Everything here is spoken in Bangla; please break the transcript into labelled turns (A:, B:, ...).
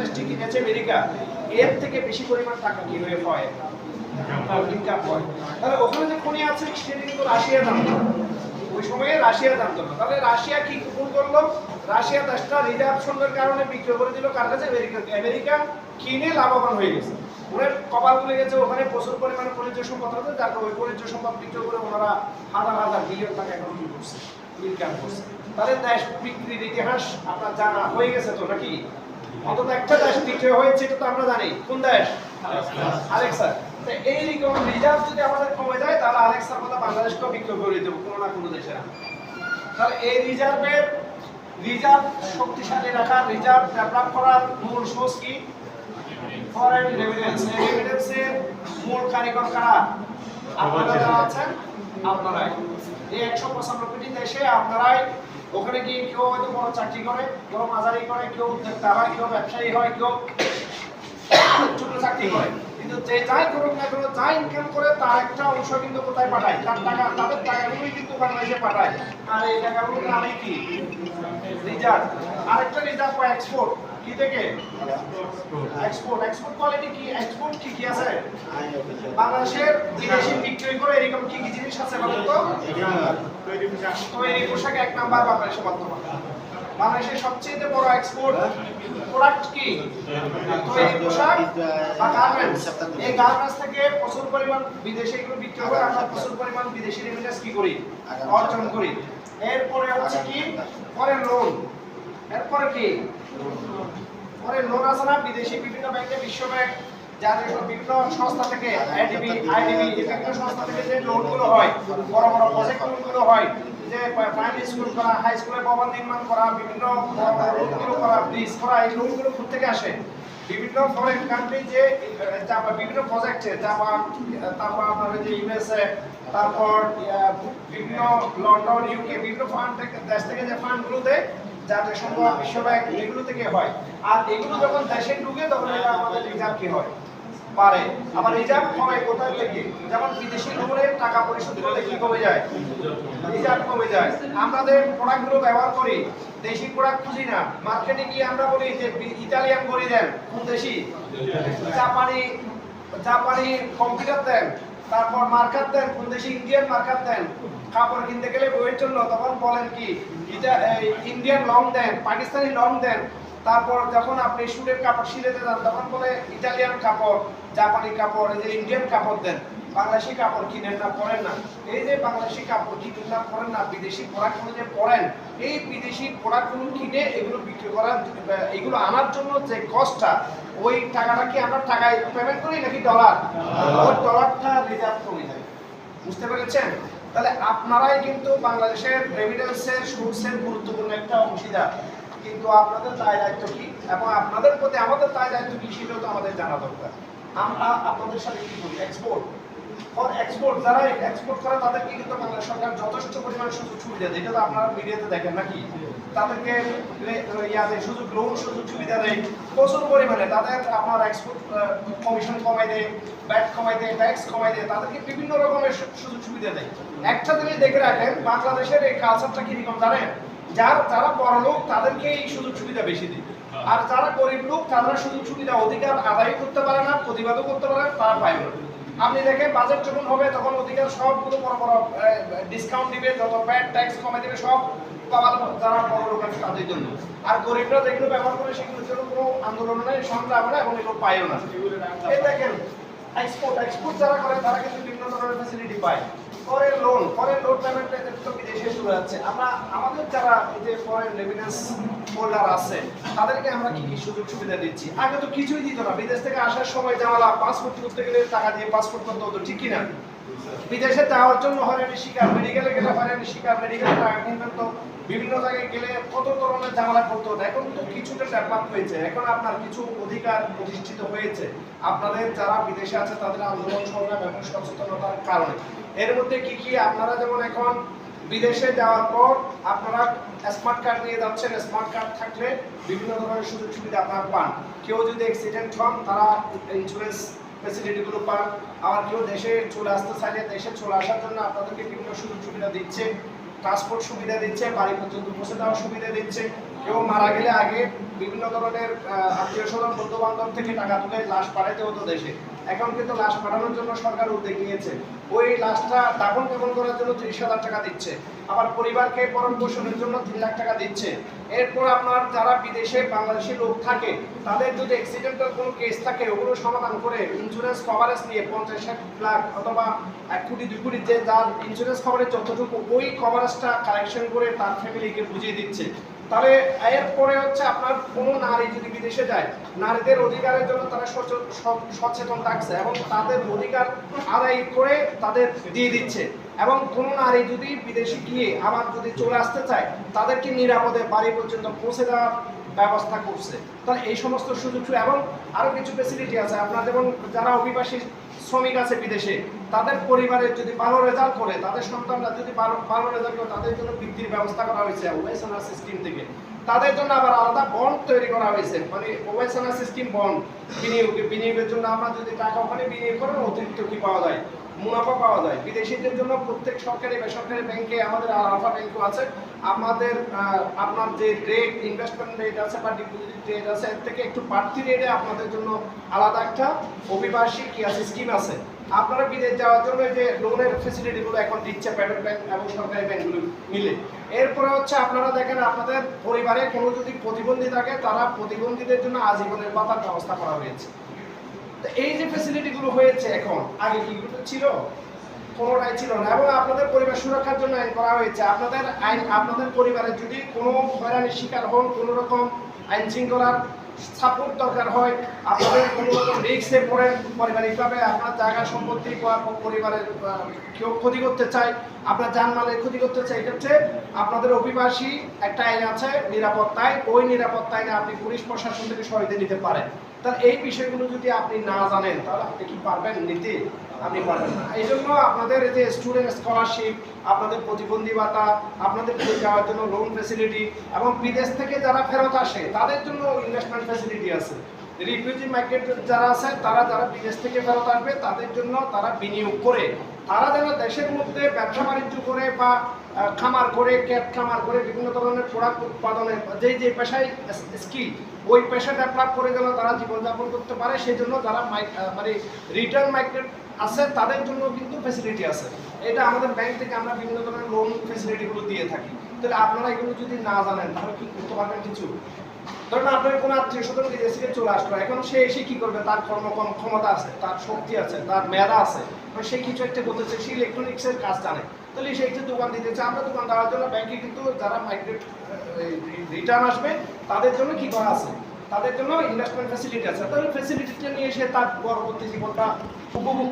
A: দেশটি কিনেছে আমেরিকা এর থেকে বেশি পরিমাণ টাকা কি হয়ে হয়? ইনকাম হয়। তাহলে ওখানে যে খনি আছে সেটা কিন্তু রাশিয়া জানতো ওই সময়ে রাশিয়া জানতো না। তাহলে রাশিয়া কি ভুল করল? রাশিয়া দেশটা রিজার্ভ সন্ধ্যের কারণে বিক্রি করে দিল। কার কাছে? আমেরিকাকে আমেরিকা কিনে লাভবান হয়ে গেছে। ওনার কপাল খুলে গেছে ওখানে প্রচুর পরিমাণে খনিজ সম্পদ আছে যার ওই খনিজ সম্পদ বিক্রি করে ওনারা হাজার হাজার বিলিয়ন টাকা এখন কি করছে? ইনকাম করছে। তাহলে দেশ বিক্রির ইতিহাস আপনার জানা হয়ে গেছে তো নাকি? অন্তত একটা দেশ বিক্রি হয়েছে, এটা তো আমরা জানি। কোন দেশ আলেক্সা তো রিজার্ভ যদি আমাদের কমে যায়, তাহলে আলেক্সার কথা বাংলাদেশকেও বিক্রি করে দেবো, কোনো না কোনো দেশে তাহলে এই রিজার্ভের রিজার্ভ শক্তিশালী রাখা রিজার্ভ ডেভেলপ করার মূল সোর্স কি? ফরেন রেভিডেন্স এই রেভিডেন্সের মূল কারিগর কারা? আপনারা আছেন, আপনারাই। এই একশো পঁচানব্বইটি দেশে আপনারাই ওখানে গিয়ে কেউ হয়তো বড় চাকরি করে কেউ মাঝারি করে, কেউ উদ্যোক্তা হয়, কেউ ব্যবসায়ী হয়, কেউ ছোট চাকরি করে। কিন্তু যে যাই করুক না কেন, যা ইনকাম করে তার একটা অংশ কিন্তু কোথায় পাঠায়? তার টাকা, তাদের টাকাগুলোই কিন্তু বাংলাদেশে পাঠায়। আর এই টাকাগুলো নামে কি? রিজার্ভ। আরেকটা রিজার্ভ বা এক্সপোর্ট কি থেকে? এক্সপোর্ট এক্সপোর্ট কোয়ালিটি কি? এক্সপোর্ট কি কি আছে? বাংলাদেশের বিদেশি বিক্রয় করে এরকম কি কি জিনিস আছে বলুন তো? তৈরি পোশাক এক নাম্বার বাংলাদেশে বর্তমানে। বাংলাদেশের সবচেয়ে বড় এক্সপোর্ট প্রোডাক্ট কি? তৈরি পোশাক এই গার্মেন্টস থেকে প্রচুর পরিমাণ বিদেশে এগুলো বিক্রি করে আমরা প্রচুর পরিমাণ বিদেশি রেমিটেন্স কি করি? অর্জন করি। এরপরে হচ্ছে কি? পরে লোন এরপরে কি? পরে লোন আছে বিদেশি বিভিন্ন ব্যাংকে, বিশ্ব জাতীয় বিভিন্ন সংস্থা থেকে আইডিবি আইডিবি বিভিন্ন সংস্থা থেকে যে লোনগুলো হয়, বড় বড় প্রজেক্ট লোনগুলো হয়, যে প্রাইমারি স্কুল করা হাই স্কুলে ভবন নির্মাণ করা, বিভিন্ন রোডগুলো করা ব্রিজ করা, এই লোনগুলো থেকে আসে। বিভিন্ন ফরেন কান্ট্রি যে বিভিন্ন প্রজেক্টে জাপান তারপর আপনার যে ইউএসএ তারপর বিভিন্ন লন্ডন ইউকে বিভিন্ন ফান্ড দেশ থেকে যে ফান্ডগুলো দেয় জাতীয় সংঘ বিশ্ব ব্যাংক এগুলো থেকে হয়। আর এগুলো যখন দেশে ঢুকে, তখন এটা আমাদের রিজার্ভ কি হয়? পারে আবার রিজার্ভ কমে কোথায় থেকে? যেমন বিদেশি লোনের টাকা পরিশোধ করলে কি কমে যায়? রিজার্ভ কমে যায়। আমাদের প্রোডাক্টগুলো ব্যবহার করি, দেশি প্রোডাক্ট খুঁজি না। মার্কেটে গিয়ে আমরা বলি যে ইতালিয়ান বড়ি দেন, কোন দেশি? জাপানি জাপানি কম্পিউটার দেন। তারপর মার্কার দেন কোন দেশে ইন্ডিয়ান মার্কার দেন, কাপড় কিনতে গেলে বইয়ের জন্য তখন বলেন কি ইন্ডিয়ান লং দেন, পাকিস্তানি লং দেন তারপর যখন আপনি সুরের কাপড় সিলেতে যান তখন বলে ইটালিয়ান কাপড় জাপানি কাপড় এই যে ইন্ডিয়ান কাপড় দেন। বাংলাদেশি কাপড় কিনেন না পরেন না। এই যে বাংলাদেশি কাপড় কিনেন না পরেন না বিদেশি প্রোডাক্টগুলো যে পরেন এই বিদেশি প্রোডাক্টগুলো কিনে এগুলো বিক্রি করার এগুলো আনার জন্য যে কস্টটা ওই টাকাটা কি আমরা টাকায় পেমেন্ট করি নাকি ডলার ওই ডলারটা রিজার্ভ কমে যায় বুঝতে পেরেছেন? তাহলে আপনারাই কিন্তু বাংলাদেশের রেমিটেন্সের সোর্সের গুরুত্বপূর্ণ একটা অংশীদার। কিন্তু আপনাদের দায় দায়িত্ব কি? এবং আপনাদের প্রতি আমাদের দায় দায়িত্ব কি সেটাও তো আমাদের জানা দরকার। আমরা আপনাদের সাথে কি করি? এক্সপোর্ট ফর এক্সপোর্ট যারা এক্সপোর্ট করে, তাদেরকে কিন্তু বাংলাদেশ সরকার যথেষ্ট পরিমাণ সুযোগ সুবিধা দেয়। এটা তো আপনারা মিডিয়াতে দেখেন নাকি? তাদেরকে রে- ইয়াতে সুযোগ লোন সুযোগ সুবিধা দেয়। প্রচুর পরিমাণে। তাদের আপনার এক্সপোর্ট কমিশন কমাই দেয় ব্যাট কমাই দেয় ট্যাক্স কমাই দেয়। তাদেরকে বিভিন্ন রকমের সুযোগ সুবিধা দেয়। একটা জিনিস দেখে রাখেন, বাংলাদেশের এই কালচারটা কীরকম জানেন? যার যারা বড় লোক তাদেরকে এই সুযোগ সুবিধা বেশি দেয় আর যারা গরিব লোক তারা সুযোগ সুবিধা অধিকার আদায় করতে পারে না প্রতিবাদও করতে পারে না, তারা পায় না। আপনি দেখেন বাজেট যখন হবে তখন অধিকার সবগুলো বড় বড় ডিসকাউন্ট দিবে যত ব্যাট ট্যাক্স কমে দিবে সব যারা বড় লোক আছে তাদের জন্য। আর গরিবরা যেগুলো ব্যবহার করে সেগুলোর জন্য কোনো আন্দোলন নেই সংগ্রাম না এবং এগুলো পায়ও না। এই দেখেন এক্সপোর্ট এক্সপোর্ট যারা করে তারা কিন্তু বিভিন্ন ধরনের ফ্যাসিলিটি পায়। Foreign loan foreign loan payment তো বিদেশে চলে যাচ্ছে আমরা, আমাদের যারা এই যে ফরেন হোল্ডার আছে, তাদেরকে আমরা কি কি সুযোগ সুবিধা দিচ্ছি? আগে তো কিছুই দিত না। বিদেশ থেকে আসার সময় জামালা পাসপোর্ট করতে গেলে টাকা দিয়ে পাসপোর্ট করতে হতো বিদেশে যাওয়ার জন্য হয়রানি শিকার মেডিকেলে গেলে শিকার মেডিকেলে টাকা কিনবেন তো, বিভিন্ন জায়গায় গেলে কত ধরনের ঝামেলা করতে হতো। এখন তো কিছুটা ডেভেলপ হয়েছে। এখন আপনার কিছু অধিকার প্রতিষ্ঠিত হয়েছে। আপনাদের যারা বিদেশে আছে, তাদের আন্দোলন সংগ্রাম এবং সচেতনতার কারণে। এর মধ্যে কি কি আপনারা যেমন এখন বিদেশে যাওয়ার পর আপনারা স্মার্ট কার্ড নিয়ে যাচ্ছেন স্মার্ট কার্ড থাকলে বিভিন্ন ধরনের সুযোগ সুবিধা আপনারা পান। কেউ যদি অ্যাক্সিডেন্ট হন, তারা ইন্স্যুরেন্স ফেসিলিটিগুলো পান। আবার কেউ দেশে চলে আসতে চাইলে দেশে চলে আসার জন্য আপনাদেরকে বিভিন্ন সুযোগ সুবিধা দিচ্ছে। ট্রান্সপোর্ট সুবিধা দিচ্ছে বাড়ি পর্যন্ত পৌঁছে দেওয়ার সুবিধা দিচ্ছে। কেউ মারা গেলে আগে বিভিন্ন ধরনের আত্মীয় স্বজন বন্ধু বান্ধব থেকে টাকা তুলে লাশ পাঠাতে হতো দেশে। এখন কিন্তু লাশ পাঠানোর জন্য সরকার উদ্যোগ নিয়েছে। ওই লাশটা দাফন কাফন করার জন্য ত্রিশ হাজার টাকা দিচ্ছে। আবার পরিবারকে পরম পোষণের জন্য তিন লাখ টাকা দিচ্ছে। এরপর আপনার যারা বিদেশে বাংলাদেশি লোক থাকে, তাদের যদি অ্যাক্সিডেন্টাল কোনো কেস থাকে, ওগুলো সমাধান করে ইন্স্যুরেন্স কভারেজ নিয়ে পঞ্চাশ লাখ অথবা এক কোটি, দুই কোটি যে যার ইন্স্যুরেন্স কভারেজ যতটুকু, ওই কভারেজটা কালেকশন করে তার ফ্যামিলিকে বুঝিয়ে দিচ্ছে। তাহলে এরপরে হচ্ছে আপনার কোনো নারী যদি বিদেশে যায়, নারীদের অধিকারের জন্য তারা সচেতন থাকছে এবং তাদের অধিকার আদায় করে তাদের দিয়ে দিচ্ছে। এবং কোনো নারী যদি বিদেশে গিয়ে আবার যদি চলে আসতে চায়, তাদেরকে নিরাপদে বাড়ি পর্যন্ত পৌঁছে দেওয়ার ব্যবস্থা করছে। তাহলে এই সমস্ত সুযোগ এবং আরও কিছু ফেসিলিটি আছে। আপনার যেমন যারা অভিবাসী শ্রমিক আছে বিদেশে, তাদের পরিবারের যদি ভালো রেজাল্ট করে, তাদের সন্তানরা যদি ভালো ভালো রেজাল্ট করে, তাদের জন্য বৃদ্ধির ব্যবস্থা করা হয়েছে ওয়েসানা সিস্টেম থেকে। তাদের জন্য আবার আলাদা বন্ড তৈরি করা হয়েছে। মানে ওয়েসানা সিস্টেম বন্ড বিনিয়োগ বিনিয়োগের জন্য আমরা যদি টাকা ওখানে বিনিয়োগ করেন অতিরিক্ত কি পাওয়া যায়? মুনাফা পাওয়া যায়। বিদেশিদের জন্য প্রত্যেক সরকারি বেসরকারি ব্যাংকে আমাদের আলফা ব্যাংকও আছে। আমাদের আপনার যে রেট ইনভেস্টমেন্ট রেট আছে বা ডিপোজিট রেট আছে, এর থেকে একটু বাড়তি রেটে আপনাদের জন্য আলাদা একটা অভিবাসী কি আছে স্কিম আছে। আপনারা বিদেশ যাওয়ার জন্য যে লোনের ফেসিলিটিগুলো এখন দিচ্ছে প্রাইভেট ব্যাংক এবং সরকারি ব্যাংকগুলো মিলে। এরপরে হচ্ছে আপনারা দেখেন আপনাদের পরিবারে কোনো যদি প্রতিবন্ধী থাকে, তারা প্রতিবন্ধীদের জন্য আজীবনের ভাতার ব্যবস্থা করা হয়েছে। এই যে ফেসিলিটিগুলো হয়েছে এখন, আগে কি ছিল? কোনোটাই ছিল না। এবং আপনাদের পরিবার সুরক্ষার জন্য আইন করা হয়েছে। আপনাদের আইন, আপনাদের পরিবারের যদি কোনো হয়রানির শিকার হন, কোনো রকম আইন শৃঙ্খলার সাপোর্ট দরকার হয়, আপনাদের কোনো রকম রিক্সে পড়েন পারিবারিকভাবে, আপনার জায়গা সম্পত্তি বা পরিবারের কেউ ক্ষতি করতে চায়, আপনার যানমালের ক্ষতি করতে চায়, এটা হচ্ছে আপনাদের অভিবাসী একটা আইন আছে নিরাপত্তায়। ওই নিরাপত্তা আইনে আপনি পুলিশ প্রশাসন থেকে সহায়তা নিতে পারেন। তাহলে এই বিষয়গুলো যদি আপনি না জানেন, তাহলে আপনি কি পারবেন? নিতে আপনি পারবেন না। এই জন্য আপনাদের যে স্টুডেন্ট স্কলারশিপ আপনাদের প্রতিবন্ধী ভাতা আপনাদের যাওয়ার জন্য লোন ফেসিলিটি এবং বিদেশ থেকে যারা ফেরত আসে, তাদের জন্য ইনভেস্টমেন্ট ফেসিলিটি আছে। রিফিউজি মার্কেট যারা আছে, তারা যারা বিদেশ থেকে ফেরত আসবে, তাদের জন্য তারা বিনিয়োগ করে, তারা যেন দেশের মধ্যে ব্যবসা বাণিজ্য করে বা খামার করে ক্যাট খামার করে বিভিন্ন ধরনের প্রোডাক্ট উৎপাদনের, যেই যে পেশায় স্কিল ওই পেশাটা অ্যাপ্লাই করে গেল, তারা জীবনযাপন করতে পারে সেই জন্য যারা মানে রিটার্ন মাইগ্রেট আছে, তাদের জন্য কিন্তু ফেসিলিটি আছে। এটা আমাদের ব্যাংক থেকে আমরা বিভিন্ন ধরনের লোন ফেসিলিটিগুলো দিয়ে থাকি। তাহলে আপনারা এগুলো যদি না জানেন, তাহলে কি করতে পারবেন কিছু? ধরুন আপনার কোনো আত্মীয় স্বজন বিদেশ থেকে চলে আসলো, এখন সে এসে কি করবে? তার কর্মক্ষম ক্ষমতা আছে, তার শক্তি আছে, তার মেধা আছে। সে কিছু একটা করতেছে সে ইলেকট্রনিক্সের কাজ জানে। তাহলে সে একটা দোকান দিতেছে আমরা দোকান দেওয়ার জন্য ব্যাংকে কিন্তু যারা মাইগ্রেট রিটার্ন আসবে, তাদের জন্য কি করা আছে? তাদের জন্য ইনভেস্টমেন্ট ফ্যাসিলিটি আছে। তাহলে ফ্যাসিলিটিটা নিয়ে এসে তার পরবর্তী জীবনটা উপভোগ